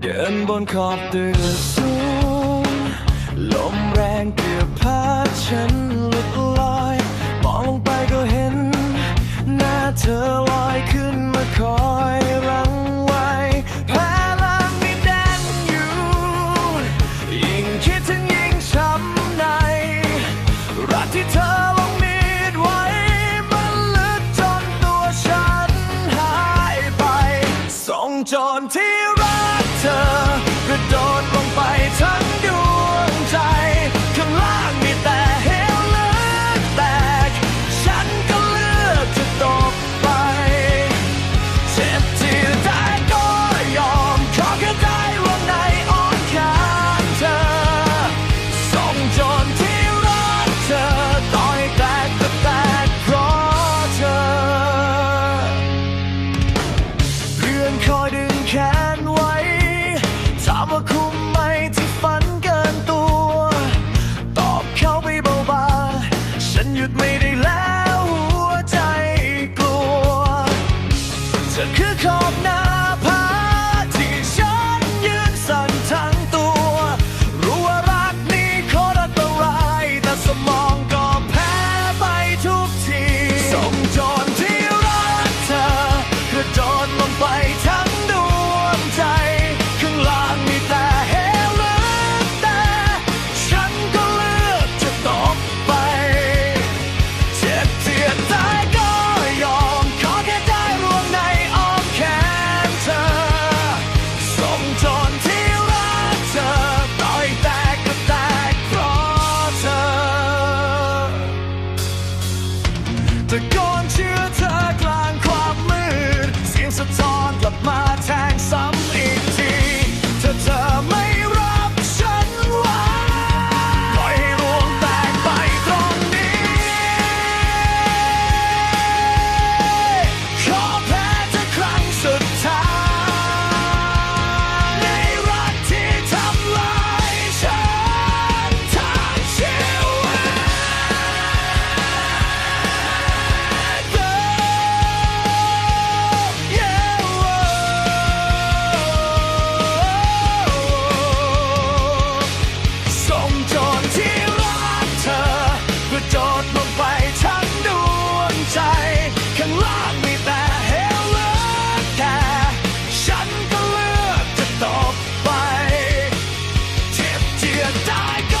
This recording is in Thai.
เดินบนขอบตึกสูง ลมแรงเกือบพาฉันลุกลอย มองไปก็เห็น หน้าเธอลอยขึ้นมาคอยรังไว้แพ้ลังมีแดนอยู่ ยิ่งคิดถึงยิ่งช้ำใน รักที่เธอลงมีดไวมัลึกจนตัวฉันหายไปส่งจนที่ you die.